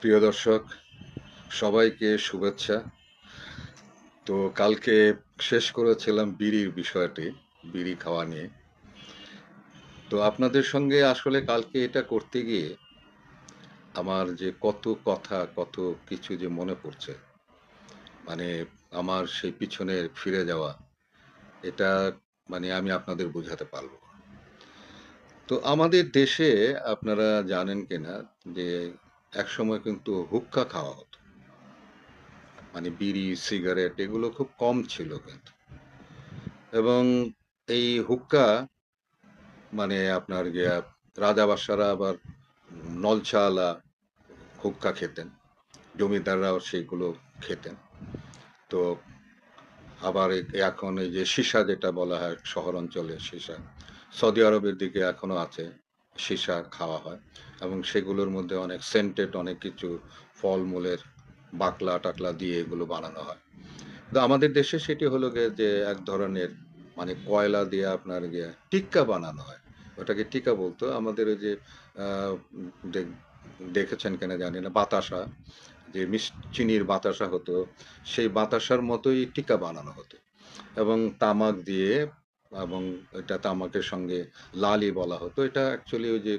প্রিয় দর্শক, সবাইকে শুভেচ্ছা তো কালকে শেষ করেছিলাম বিড়ির বিষয়টি, বিড়ি খাওয়া নিয়ে তো আপনাদের সঙ্গে আসলে কালকে এটা করতে গিয়ে আমার যে কত কথা, কত কিছু যে মনে পড়ছে মানে আমার সেই পিছনে ফিরে যাওয়া, এটা মানে আমি আপনাদের বোঝাতে পারব। তো আমাদের দেশে আপনারা জানেন কিনা যে একসময় কিন্তু হুক্কা খাওয়া হতো। মানে বিড়ি, সিগারেট এগুলো খুব কম ছিল কিন্তু। এবং এই হুক্কা মানে আপনার গিয়া রাজাবাসারা আবার নলছালা হুক্কা খেতেন, জমিদাররাও সেগুলো খেতেন। তো আবার এখন এই যে সীসা যেটা বলা হয় শহর অঞ্চলে সীসা, সৌদি আরবের দিকে এখনও আছে। সীসা খাওয়া হয় এবং সেগুলোর মধ্যে অনেক সেন্টেড অনেক কিছু ফলমূলের বাকলা টাকলা দিয়ে এগুলো বানানো হয়। তো আমাদের দেশে সেটি হলো গিয়ে যে এক ধরনের মানে কয়লা দিয়ে আপনার গিয়ে টিক্কা বানানো হয়। ওটাকে টিকা বলতো। আমাদের ওই যে দেখেছেন কিনা জানি না, বাতাসা, যে চিনির বাতাসা হতো, সেই বাতাসার মতোই টিকা বানানো হতো। এবং তামাক দিয়ে এবং এটা তামাকের সঙ্গে লালি বলা হতো। এটা অ্যাকচুয়ালি ওই যে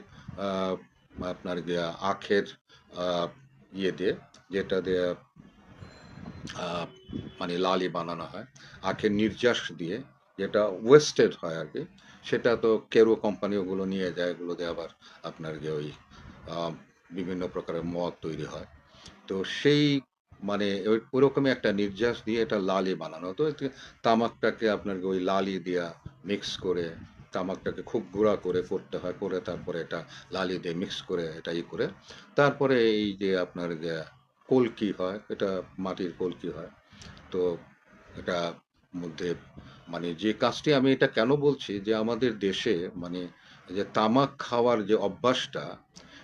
আপনার গিয়া আখের ইয়ে দিয়ে, যেটা দিয়ে মানে লালি বানানো হয়। আখের নির্যাস দিয়ে, যেটা ওয়েস্টেড হয় আর কি। সেটা তো কেরো কোম্পানি ওগুলো নিয়ে যায় এগুলো দিয়ে আবার আপনার গিয়ে ওই বিভিন্ন প্রকারের মদ তৈরি হয়। তো সেই মানে ওরকমই একটা নির্যাস দিয়ে এটা লালি বানানো। এতে তামাকটাকে আপনার ওই লালি দিয়া মিক্স করে, তামাকটাকে খুব গুঁড়া করে করতে হয়, করে তারপরে এটা লালি দিয়ে মিক্স করে এটা ই করে। তারপরে এই যে আপনার যে কলকি হয়, এটা মাটির কলকি হয়। তো এটা মধ্যে মানে যে কাজটি আমি এটা কেন বলছি যে আমাদের দেশে মানে যে তামাক খাওয়ার যে অভ্যাসটা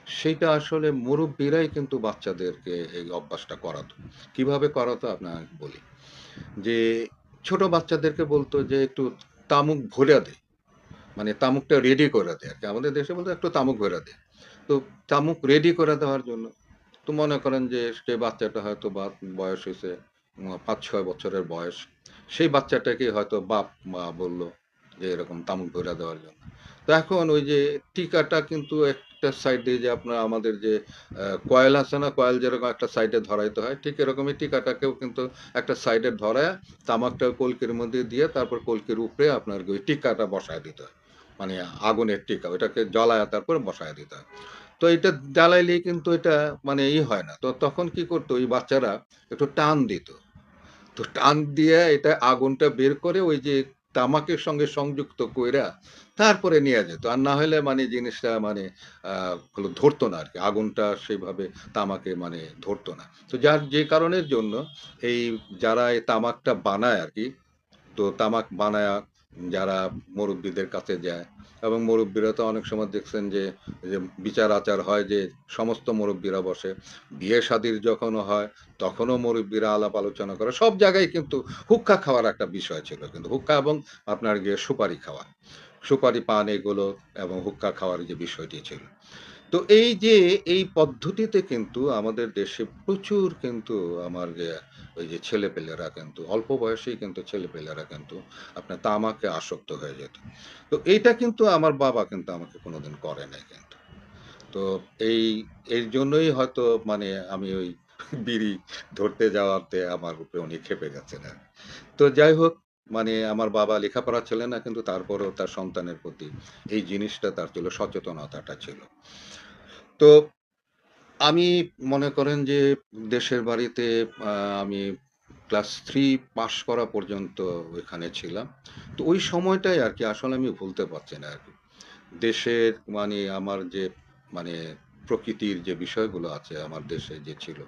সেইটা আসলে মুরব্বীরাই কিন্তু বাচ্চাদেরকে এই অভ্যাসটা করাতো। কীভাবে করাতো আপনাকে বলি, যে ছোট বাচ্চাদেরকে বলতো যে একটু তামুক ভরে দে মানে তামুকটা রেডি করে দে আর কি। আমাদের দেশে বলতো একটু তামুক ভরে দে। তো তামুক রেডি করে দেওয়ার জন্য তো মনে করেন যে সে বাচ্চাটা হয়তো বা বয়স হয়েছে পাঁচ ছয় বছরের বয়স, সেই বাচ্চাটাকে হয়তো বাপ, মা বলল যে এরকম তামুক ভরে দেওয়ার জন্য। তো এখন ওই যে টিকাটা কিন্তু একটা সাইডে যে আপনার আমাদের যে কয়েল আছে না, কয়েল যেরকম একটা সাইডে ধরাইতে হয়, ঠিক এরকমই টিকাটাকেও কিন্তু একটা সাইডে ধরায় তামাকটা কলকির মধ্যে দিয়ে তারপর কলকির উপরে আপনার ওই টিকাটা বসায় দিতে হয়। মানে আগুনের টিকা ওটাকে জ্বালায় তারপর বসায় দিতে হয়। তো এটা জ্বালাইলেই কিন্তু এটা মানে ই হয় না। তো তখন কি করতো, ওই বাচ্চারা একটু টান দিত। তো টান দিয়ে এটা আগুনটা বের করে ওই যে তামাকের সঙ্গে সংযুক্ত কইরা তারপরে নিয়ে যেত। আর না হলে মানে জিনিসটা মানে ধরতো না আর কি আগুনটা সেভাবে তামাকে মানে ধরতো না। তো যার যে কারণের জন্য এই যারা এই তামাকটা বানায় আর কি তো তামাক বানায় যারা মুরব্বীদের কাছে যায়। এবং মুরব্বীরা তো অনেক সময় দেখছেন যে যে বিচার আচার হয় যে সমস্ত মুরব্বীরা বসে। বিয়ে শাদির যখনও হয়, তখনও মুরব্বীরা আলাপ আলোচনা করে। সব জায়গায় কিন্তু হুক্কা খাওয়ার একটা বিষয় ছিল। কিন্তু হুক্কা এবং আপনার গিয়ে সুপারি খাওয়া, সুপারি পান এগুলো এবং হুক্কা খাওয়ার যে বিষয়টি ছিল। তো এই যে, এই পদ্ধতিতে কিন্তু আমাদের দেশে প্রচুর কিন্তু আমার যে ওই যে ছেলেপেলেরা কিন্তু, অল্প বয়সেই কিন্তু ছেলেপেলেরা কিন্তু আপনার তামাকে আসক্ত হয়ে যেত। তো এইটা কিন্তু আমার বাবা কিন্তু আমাকে কোনোদিন করে নাই কিন্তু। তো এই, এর জন্যই হয়তো মানে আমি ওই বিড়ি ধরতে যাওয়াতে আমার উপরে উনি খেপে গেছেন আর। তো যাই হোক মানে আমার বাবা লেখাপড়া ছিলেন না কিন্তু তারপরেও তার সন্তানের প্রতি এই জিনিসটা তার ছিল, সচেতনতাটা ছিল। তো আমি মনে করেন যে দেশের বাড়িতে আমি ক্লাস থ্রি পাশ করা পর্যন্ত ওইখানে ছিলাম। তো ওই সময়টাই আর কি, আসলে আমি ভুলতে পারছি না আর কি। দেশের মানে আমার যে মানে প্রকৃতির যে বিষয়গুলো আছে আমার দেশে যে ছিল,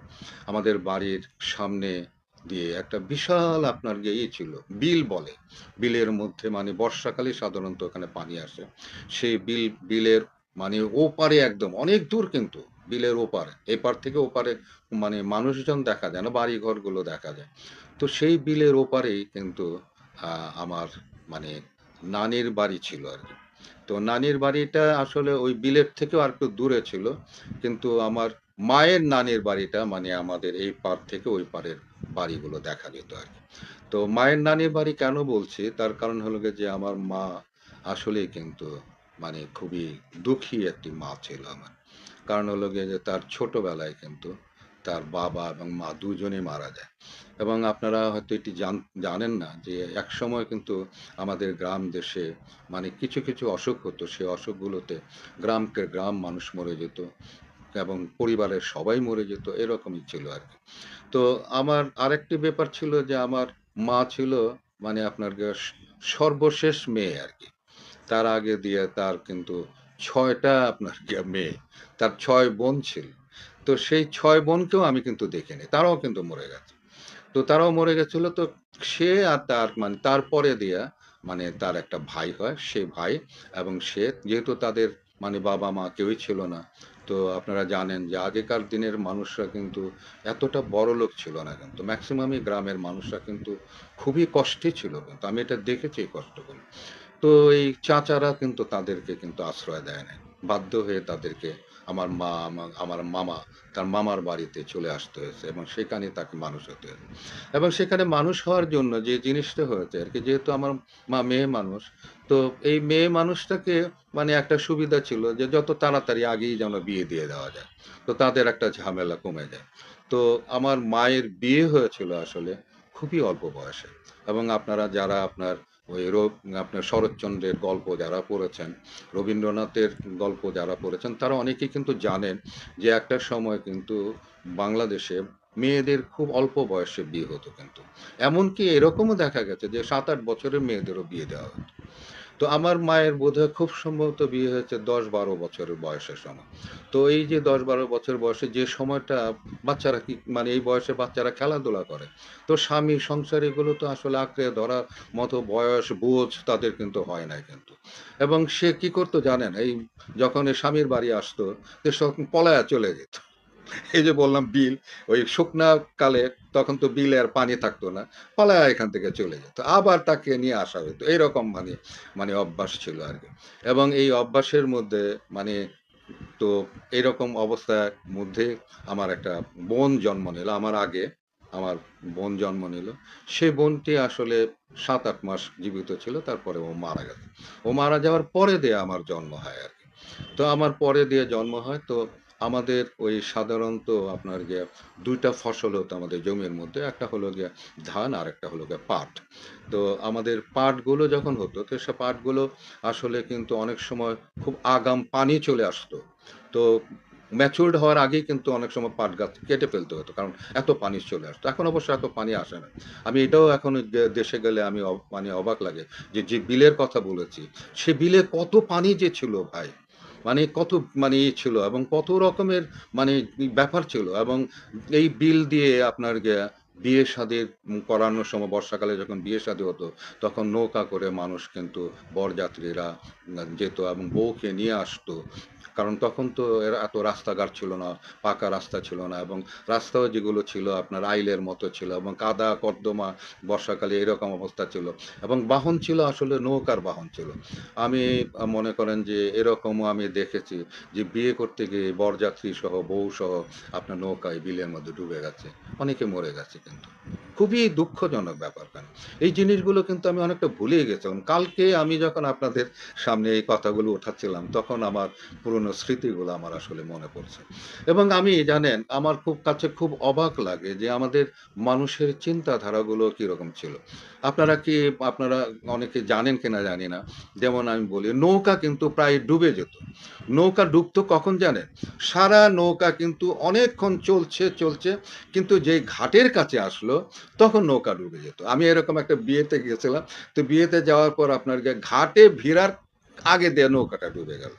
আমাদের বাড়ির সামনে দিয়ে একটা বিশাল আপনার যে ইয়ে ছিল, বিল বলে। বিলের মধ্যে মানে বর্ষাকালে সাধারণত ওখানে পানি আসে। সেই বিল, বিলের মানে ওপারে একদম, অনেক দূর কিন্তু বিলের ওপারে, এপার থেকে ওপারে মানে মানুষজন দেখা যায় না বাড়ি ঘরগুলো দেখা যায়। তো সেই বিলের ওপারেই কিন্তু আমার মানে নানির বাড়ি ছিল আর কি। তো নানির বাড়িটা আসলে ওই বিলের থেকেও আর একটু দূরে ছিল, কিন্তু আমার মায়ের নানির বাড়িটা মানে আমাদের এই পার থেকে ওই পারের বাড়িগুলো দেখা যেত আর কি। তো মায়ের নানির বাড়ি কেন বলছি? তার কারণ হলো যে আমার মা আসলেই কিন্তু মানে খুবই দুঃখী একটি মা ছিল আমার। কারণ হলো গিয়ে যে তার ছোটবেলায় কিন্তু তার বাবা এবং মা দুজনেই মারা যায়। এবং আপনারা হয়তো এটি জান- জানেন না যে এক সময় কিন্তু আমাদের গ্রাম দেশে মানে কিছু কিছু অসুখ হতো। সে অসুখগুলোতে গ্রামকে গ্রাম মানুষ মরে যেত এবং পরিবারের সবাই মরে যেত, এরকমই ছিল আর কি। তো আমার আরেকটি ব্যাপার ছিল যে আমার মা ছিল মানে আপনার সর্বশেষ মেয়ে আর কি। তার আগে দিয়ে তার কিন্তু ছয়টা আপনার মেয়ে, তার ছয় বোন ছিল। তো সেই ছয় বোনকেও আমি কিন্তু দেখিনি, তারাও কিন্তু মরে গেছে। তো তারাও মরে গেছিল, তো সে আর তার মানে তারপরে দিয়া মানে তার একটা ভাই হয়, সে ভাই এবং সে যেহেতু তাদের মানে বাবা মা কেউই ছিল না, তো আপনারা জানেন যে আগেকার দিনের মানুষরা কিন্তু এতটা বড় লোক ছিল না কিন্তু ম্যাক্সিমামই গ্রামের মানুষরা কিন্তু খুবই কষ্টে ছিল কিন্তু, আমি এটা দেখেছি এই কষ্টগুলো। তো এই চাচারা কিন্তু তাদেরকে কিন্তু আশ্রয় দেয় না বাধ্য হয়ে তাদেরকে আমার মা আমার মামা, তার মামার বাড়িতে চলে আসতে হয়েছে এবং সেখানে তাকে মানুষ হতে হয়েছে। এবং সেখানে মানুষ হওয়ার জন্য যে জিনিসটা হয়েছে আর কি, যেহেতু আমার মা মেয়ে মানুষ, তো এই মেয়ে মানুষটাকে মানে একটা সুবিধা ছিল যে যত তাড়াতাড়ি আগেই যেন বিয়ে দিয়ে দেওয়া যায়, তো তাদের একটা ঝামেলা কমে যায়। তো আমার মায়ের বিয়ে হয়েছিল আসলে খুবই অল্প বয়সে এবং আপনারা যারা আপনার ওই আপনার শরৎচন্দ্রের গল্প যারা পড়েছেন, রবীন্দ্রনাথের গল্প যারা পড়েছেন, তারা অনেকেই কিন্তু জানেন যে একটা সময় কিন্তু বাংলাদেশে মেয়েদের খুব অল্প বয়সে বিয়ে হতো কিন্তু। এমনকি এরকমও দেখা গেছে যে সাত আট বছরের মেয়েদেরও বিয়ে দেওয়া হতো। তো আমার মায়ের বোধহয় খুব সম্ভবত বিয়ে হয়েছে দশ বারো বছরের বয়সের সময়। তো এই যে দশ বারো বছর বয়সে যে সময়টা বাচ্চারা কি মানে এই বয়সে বাচ্চারা খেলাধুলা করে, তো স্বামী সংসার এগুলো তো আসলে আঁকড়ে ধরার মতো বয়স বোঝ তাদের কিন্তু হয় না কিন্তু। এবং সে কি করতো জানেন? এই যখন স্বামীর বাড়ি আসতো, সে পলায়া চলে যেত। এই যে বললাম বিল, ওই শুকনা কালে তখন তো বিলে আর পানি থাকতো না, পালায়া এখান থেকে চলে যেত। আবার তাকে নিয়ে আসা হতো। এইরকম মানে মানে অভ্যাস ছিল আর কি। এবং এই অভ্যাসের মধ্যে মানে তো এরকম অবস্থার মধ্যে আমার একটা বোন জন্ম নিল। আমার আগে আমার বোন জন্ম নিল। সে বোনটি আসলে সাত আট মাস জীবিত ছিল, তারপরে ও মারা গেছে। ও মারা যাওয়ার পরে দিয়ে আমার জন্ম হয় আর কি। তো আমার পরে দিয়ে জন্ম হয়, তো আমাদের ওই সাধারণত আপনার গিয়ে দুইটা ফসল হতো আমাদের জমির মধ্যে, একটা হলো গিয়ে ধান আর একটা হলো গিয়ে পাট। তো আমাদের পাটগুলো যখন হতো, তো সে পাটগুলো আসলে কিন্তু অনেক সময় খুব আগাম পানি চলে আসতো। তো ম্যাচিউরড হওয়ার আগেই কিন্তু অনেক সময় পাট গাছ কেটে ফেলতে হতো, কারণ এত পানি চলে আসতো। এখন অবশ্য এত পানি আসে না। আমি এটাও এখন দেশে গেলে আমি মানে অবাক লাগে যে যে বিলের কথা বলেছি, সে বিলে কত পানি যে ছিল ভাই। মানে কত মানে ইয়ে ছিল এবং কত রকমের মানে ব্যাপার ছিল এবং এই বিল দিয়ে আপনার বিয়ে সাদে করানোর সময় বর্ষাকালে যখন বিয়ে শাদী হতো, তখন নৌকা করে মানুষ কিন্তু বরযাত্রীরা যেত এবং বউকে নিয়ে আসতো। কারণ তখন তো এর এত রাস্তাঘাট ছিল না, পাকা রাস্তা ছিল না এবং রাস্তাও যেগুলো ছিল আপনার আইলের মতো ছিল এবং কাদা, কর্দমা, বর্ষাকালে এরকম অবস্থা ছিল এবং বাহন ছিল আসলে নৌকার বাহন ছিল। আমি মনে করেন যে এরকমও আমি দেখেছি যে বিয়ে করতে গিয়ে বরযাত্রী সহ, বউ সহ আপনার নৌকায় বিলের মধ্যে ডুবে গেছে। অনেকে মরে গেছে কিন্তু। খুবই দুঃখজনক ব্যাপার কেন? এই জিনিসগুলো কিন্তু আমি অনেকটা ভুলে গেছিলাম। কালকে আমি যখন আপনাদের সামনে এই কথাগুলো উঠাচ্ছিলাম, তখন আমার পুরনো স্মৃতিগুলো আমার আসলে মনে পড়ছে। এবং আমি, জানেন, আমার খুব কাছে খুব অবাক লাগে যে আমাদের মানুষের চিন্তাধারাগুলো কীরকম ছিল। আপনারা কি, আপনারা অনেকে জানেন কিনা জানি না। যেমন আমি বলি, নৌকা কিন্তু প্রায় ডুবে যেত। নৌকা ডুবতো কখন জানেন? সারা নৌকা কিন্তু অনেকক্ষণ চলছে চলছে, কিন্তু যে ঘাটের কাছে আসলো তখন নৌকা ডুবে যেত। আমি এরকম একটা বিয়েতে গিয়েছিলাম তো বিয়েতে যাওয়ার পর আপনার ঘাটে ভিড়ার আগে দিয়ে নৌকাটা ডুবে গেল।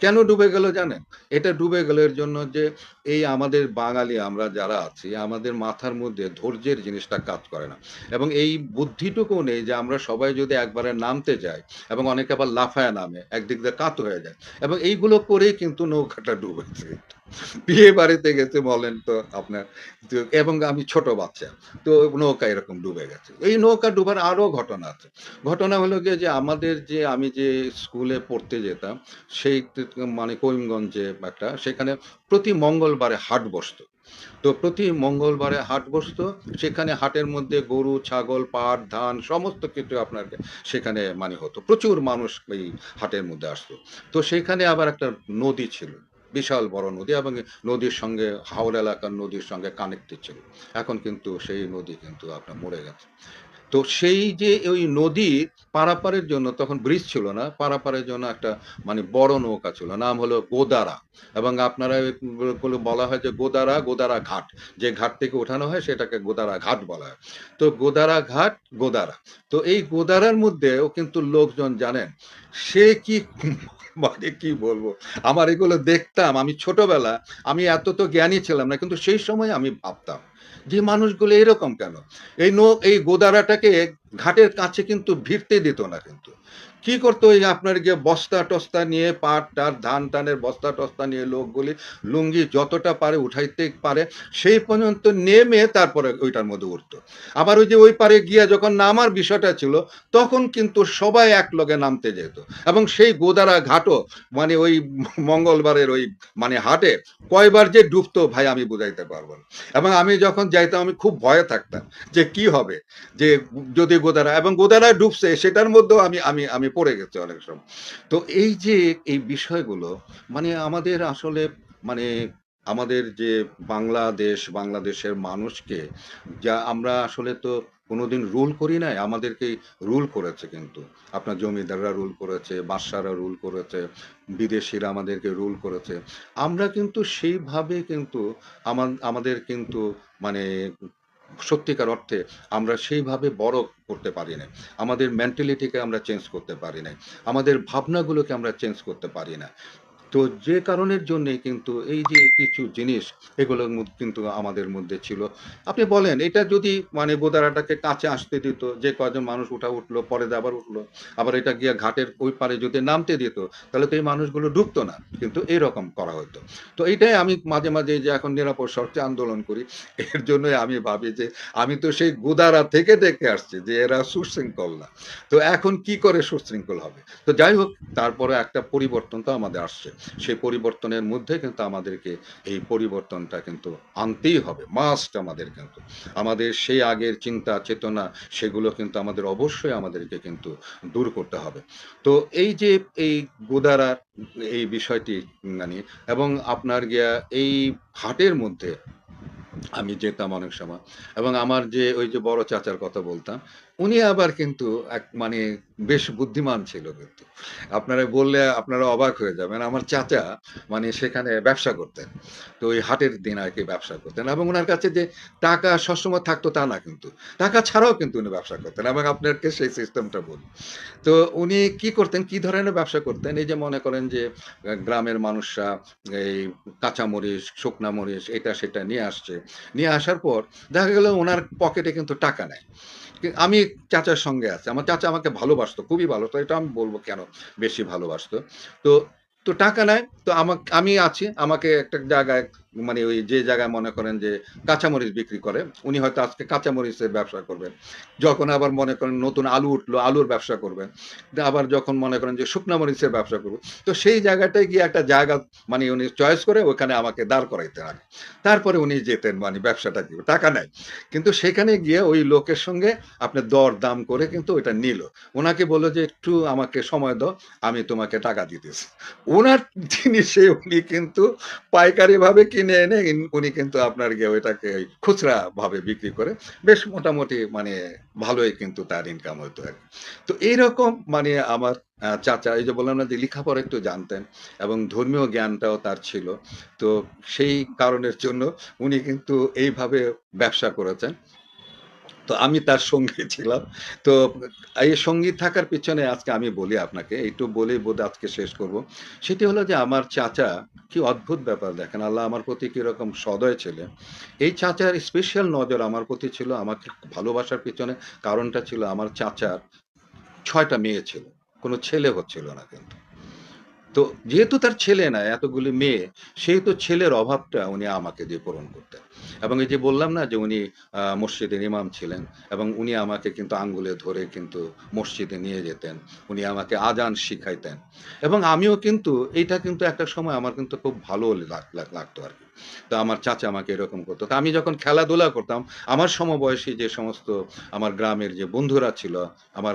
কেন ডুবে গেল জানেন? এটা ডুবে গেল এর জন্য যে এই আমাদের বাঙালি আমরা যারা আছি, আমাদের মাথার মধ্যে ধৈর্যের জিনিসটা কাজ করে না। এবং এই বুদ্ধিটুকু নেই যে আমরা সবাই যদি একবারে নামতে যাই এবং অনেকে আবার লাফায় নামে, একদিক দিয়ে কাত হয়ে যায়। এবং এইগুলো করেই কিন্তু নৌকাটা ডুবেছে। বিয়ে বাড়িতে গেছে বলেন তো আপনার। এবং আমি ছোট বাচ্চা, তো নৌকা এরকম ডুবে গেছে। এই নৌকা ডুবার আরও ঘটনা আছে। ঘটনা হলো গিয়ে যে আমাদের যে আমি যে স্কুলে পড়তে যেতাম, সেই মানে করিমগঞ্জে একটা, সেখানে প্রতি মঙ্গলবারে হাট বসতো। তো প্রতি মঙ্গলবারে হাট বসতো, সেখানে হাটের মধ্যে গরু, ছাগল, পাট, ধান সমস্ত কিছু আপনার সেখানে মানে হতো। প্রচুর মানুষ এই হাটের মধ্যে আসতো। তো সেখানে আবার একটা নদী ছিল। বিশাল বড় নদী এবং নদীর সঙ্গে হাওড় এলাকার নদীর সঙ্গে কানেক্টেড ছিল এখন কিন্তু সেই নদী কিন্তু আপনার মরে গেছে। তো সেই যে ওই নদী পারাপারের জন্য তখন ব্রিজ ছিল না, পারাপারের জন্য একটা মানে বড় নৌকা ছিল, নাম হলো গোদারা। এবং আপনারা বলে হয় যে গোদারা গোদারা ঘাট। যে ঘাট থেকে ওঠানো হয় সেটাকে গোদারা ঘাট বলা হয়। তো গোদারা ঘাট, গোদারা। তো এই গোদারার মধ্যেও কিন্তু লোকজন জানেন, সে কি মানে কি বলব? আমার এগুলো দেখতাম। আমি ছোটবেলা আমি এত তো জ্ঞানী ছিলাম না, কিন্তু সেই সময় আমি ভাবতাম। যে মানুষগুলো এরকম কেন? এই নো, এই গোদারাটাকে ঘাটের কাছে কিন্তু ভিড়তে দিত না কিন্তু। কি করতো ওই আপনার গিয়ে বস্তা টস্তা নিয়ে পাট টাট, ধান টানের বস্তা টস্তা নিয়ে লোকগুলি লুঙ্গি যতটা পারে উঠাইতে পারে, সেই পর্যন্ত নেমে তারপরে ওইটার মধ্যে উঠতো। আবার ওই যে ওই পারে গিয়ে যখন নামার বিষয়টা ছিল, তখন কিন্তু সবাই এক লগে নামতে যেত। এবং সেই গোদারা ঘাটও মানে ওই মঙ্গলবারের ওই মানে হাটে কয়বার যে ডুবতো, ভাই, আমি বুঝাইতে পারব না। এবং আমি যখন যাইতাম, আমি খুব ভয়ে থাকতাম যে কি হবে? যে যদি গোদারা, এবং গোদারা ডুবছে, সেটার মধ্যেও আমি আমি আমি পড়ে গেছে অনেক সময়। তো এই যে এই বিষয়গুলো মানে আমাদের আসলে মানে আমাদের যে বাংলাদেশ, বাংলাদেশের মানুষকে, যা আমরা আসলে তো কোনোদিন রুল করি নাই আমাদেরকে রুল করেছে কিন্তু। আপনার জমিদাররা রুল করেছে, বাদশারা রুল করেছে, বিদেশিরা আমাদেরকে রুল করেছে। আমরা কিন্তু সেইভাবে কিন্তু আমাদের কিন্তু মানে সত্যিকার অর্থে আমরা সেইভাবে বড় করতে পারি না আমাদের মেন্টালিটিকে আমরা চেঞ্জ করতে পারি না আমাদের ভাবনাগুলোকে আমরা চেঞ্জ করতে পারি না তো যে কারণের জন্যে কিন্তু এই যে কিছু জিনিস, এগুলোর মধ্যে কিন্তু আমাদের মধ্যে ছিল। আপনি বলেন, এটা যদি মানে গোদারাটাকে কাছে আসতে দিত, যে কয়জন মানুষ উঠা উঠল, পরে আবার উঠল, আবার এটা গিয়ে ঘাটের ওই পারে যদি নামতে দিত, তাহলে তো এই মানুষগুলো ডুবতো না। কিন্তু এরকম করা হতো তো এইটাই আমি মাঝে মাঝে যে এখন নিরাপদ শর্তে আন্দোলন করি, এর জন্যই আমি ভাবি যে আমি তো সেই গোদারা থেকে দেখে আসছি যে এরা সুশৃঙ্খল না। তো এখন কি করে সুশৃঙ্খল হবে? তো যাই হোক, তারপরে একটা পরিবর্তন তো আমাদের আসছে। সেই পরিবর্তনের মধ্যে কিন্তু আমাদেরকে এই পরিবর্তনটা কিন্তু আনতেই হবে মাস্ট আমাদের কিন্তু। আমাদের সেই আগের চিন্তা, চেতনা, সেগুলো কিন্তু আমাদের অবশ্যই আমাদেরকে কিন্তু দূর করতে হবে। তো এই যে এই গোদারার এই বিষয়টি মানে এবং আপনার গিয়া এই হাটের মধ্যে আমি যেতাম অনেক সময়, এবং আমার যে ওই যে বড় চাচার কথা বলতাম উনি আবার কিন্তু এক মানে বেশ বুদ্ধিমান ছিল কিন্তু। আপনারা বললে আপনারা অবাক হয়ে যাবেন। আমার চাচা মানে সেখানে ব্যবসা করতেন। তো ওই হাটের দিন আর কি ব্যবসা করতেন এবং ওনার কাছে যে টাকা সবসময় থাকতো তা না কিন্তু। টাকা ছাড়াও কিন্তু উনি ব্যবসা করতেন এবং আপনাকে সেই সিস্টেমটা বলি। তো উনি কি করতেন, কি ধরনের ব্যবসা করতেন? এই যে মনে করেন যে, গ্রামের মানুষরা এই কাঁচামরিচ, শুকনা মরিচ, এটা সেটা নিয়ে আসছে। নিয়ে আসার পর দেখা গেল ওনার পকেটে কিন্তু টাকা নেয় আমি চাচার সঙ্গে আছে। আমার চাচা আমাকে ভালোবাসতো, খুবই ভালো। তো এটা আমি বলব কেন বেশি ভালোবাসতো? তো তো টাকা নেয়, তো আমাকে, আমি আছি, আমাকে একটা জায়গায় মানে ওই যে জায়গায় মনে করেন যে কাঁচামরিচ বিক্রি করে, উনি হয়তো আজকে কাঁচামরিচের ব্যবসা করবেন। যখন আবার মনে করেন নতুন আলু উঠল, আলুর ব্যবসা করবেন। আবার যখন মনে করেন যে শুকনা মরিচের ব্যবসা করব, তো সেই জায়গাটায় গিয়ে একটা জায়গা মানে উনি চয়েস করে ওখানে আমাকে দাঁড় করাইতে আগে তারপরে উনি যেতেন মানে ব্যবসাটা কি, টাকা নেয়। কিন্তু সেখানে গিয়ে ওই লোকের সঙ্গে আপনি দর দাম করে কিন্তু ওইটা নিল। ওনাকে বলল যে, একটু আমাকে সময় দাও, আমি তোমাকে টাকা দিতেছি। ওনার জিনিসে উনি কিন্তু পাইকারি ভাবে কিনে এনে উনি কিন্তু আপনার গিয়ে ওইটাকে খুচরা ভাবে বিক্রি করে। বেশ মোটামুটি মানে ভালোই কিন্তু তার ইনকাম হতো আর তো এইরকম মানে আমার চাচা, এই যে বললাম না যে লেখাপড়া একটু জানতেন এবং ধর্মীয় জ্ঞানটাও তার ছিল, তো সেই কারণের জন্য উনি কিন্তু এইভাবে ব্যবসা করেছেন। তো আমি তার সঙ্গী ছিলাম। তো এই সঙ্গী থাকার পিছনে আজকে আমি বলি আপনাকে একটু বলেই বোধ আজকে শেষ করব। সেটি হলো যে আমার চাচা কি অদ্ভুত ব্যাপার দেখেন আল্লাহ আমার প্রতি কীরকম সদয় ছিলেন। এই চাচার স্পেশাল নজর আমার প্রতি ছিল আমাকে ভালোবাসার পিছনে কারণটা ছিল আমার চাচার ছয়টা মেয়ে ছিল কোনো ছেলে হচ্ছিল না কিন্তু। তো যেহেতু তার ছেলে নাই, এতগুলি মেয়ে, সেহেতু ছেলের অভাবটা উনি আমাকে দিয়ে পূরণ করতেন। এবং এই যে বললাম না যে উনি মসজিদের ইমাম ছিলেন এবং উনি আমাকে কিন্তু আঙ্গুলে ধরে কিন্তু মসজিদে নিয়ে যেতেন। উনি আমাকে আজান শিখাইতেন। এবং আমিও কিন্তু এইটা কিন্তু একটা সময় আমার কিন্তু খুব ভালো লাগ লাগ লাগতো আরকি। তো আমার চাচা আমাকে এরকম করত। তো আমি যখন খেলাধুলা করতাম, আমার সমবয়সী যে সমস্ত আমার গ্রামের যে বন্ধুরা ছিল, আমার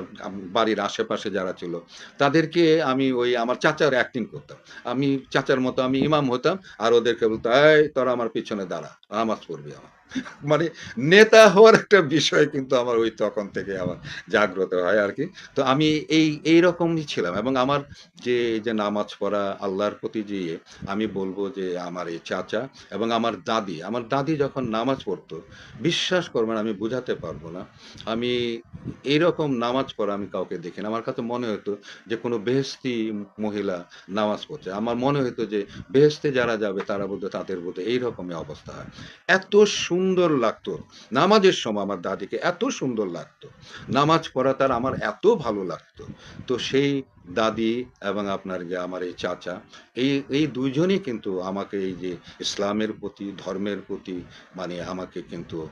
বাড়ির আশেপাশে যারা ছিল, তাদেরকে আমি ওই আমার চাচার অ্যাক্টিং করতাম। আমি চাচার মতো আমি ইমাম হতাম আর ওদেরকে বলতো "এই তোরা আমার পিছনে দাঁড়া, নামাজ পড়বি আমার।" মানে নেতা হওয়ার একটা বিষয় কিন্তু আমার ওই তখন থেকে আমার জাগ্রত হয় আরকি। তো আমি এই এইরকমই ছিলাম এবং আমার যে যে নামাজ পড়া, আল্লাহর প্রতি যে ইয়ে, আমি বলব যে আমার এই চাচা এবং আমার দাদি, আমার দাদি যখন নামাজ পড়তো, বিশ্বাস করবেন আমি বুঝাতে পারব না। আমি এইরকম নামাজ পড়া আমি কাউকে দেখি না। আমার কাছে মনে হতো যে কোনো বেহেশতি মহিলা নামাজ পড়ছে। আমার মনে হতো যে বেহেশতে যারা যাবে তারা বোধহয় তাদের বোধহয় এইরকমই অবস্থা হয়। এত সুন্দর লাগতো। নামাজের সময় আমার দাদিকে এত সুন্দর লাগতো। নামাজ পড়া তার আমার এত ভালো লাগতো। তো সেই দাদি এবং আপনার যে আমার এই চাচা, এই এই দুইজনই কিন্তু আমাকে এই যে ইসলামের প্রতি, ধর্মের প্রতি মানে আমাকে কিন্তু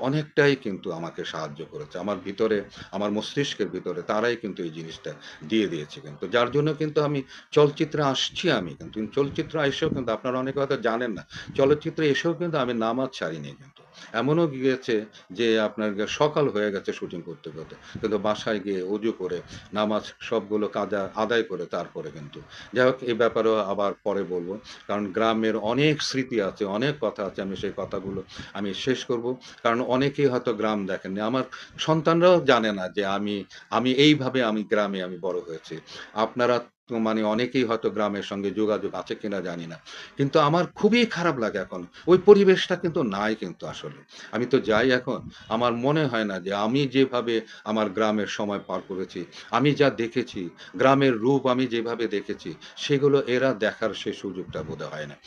অনেকটাই কিন্তু আমাকে সাহায্য করেছে। আমার ভিতরে, আমার মস্তিষ্কের ভিতরে তারাই কিন্তু এই জিনিসটা দিয়ে দিয়েছে কিন্তু। যার জন্য কিন্তু আমি চলচ্চিত্রে আসছি আমি কিন্তু। চলচ্চিত্র এসেও কিন্তু আপনারা অনেকে হয়তো জানেন না। চলচ্চিত্রে এসেও কিন্তু আমি নামাজ ছাড়িনি কিন্তু। এমনও গিয়েছে যে আপনার সকাল হয়ে গেছে শুটিং করতে, করতে। কিন্তু বাসায় গিয়ে ওজু করে নামাজ সবগুলো কাজা আদায় করে তারপরে কিন্তু যাই হোক এই ব্যাপারেও আবার পরে বলব কারণ গ্রামের অনেক স্মৃতি আছে, অনেক কথা আছে। আমি সেই কথাগুলো আমি শেষ করব। কারণ অনেকেই হয়তো গ্রাম দেখেননি। আমার সন্তানরাও জানে না যে আমি আমি এইভাবে আমি গ্রামে আমি বড় হয়েছি। আপনারা মানে অনেকেই হয়তো গ্রামের সঙ্গে যোগাযোগ আছে কিনা জানি না। কিন্তু আমার খুবই খারাপ লাগে এখন। ওই পরিবেশটা কিন্তু নাই কিন্তু আসলে। আমি তো যাই এখন, আমার মনে হয় না যে আমি যেভাবে আমার গ্রামের সময় পার করেছি, আমি যা দেখেছি, গ্রামের রূপ আমি যেভাবে দেখেছি, সেগুলো এরা দেখার সেই সুযোগটা বোধহয় হয় না।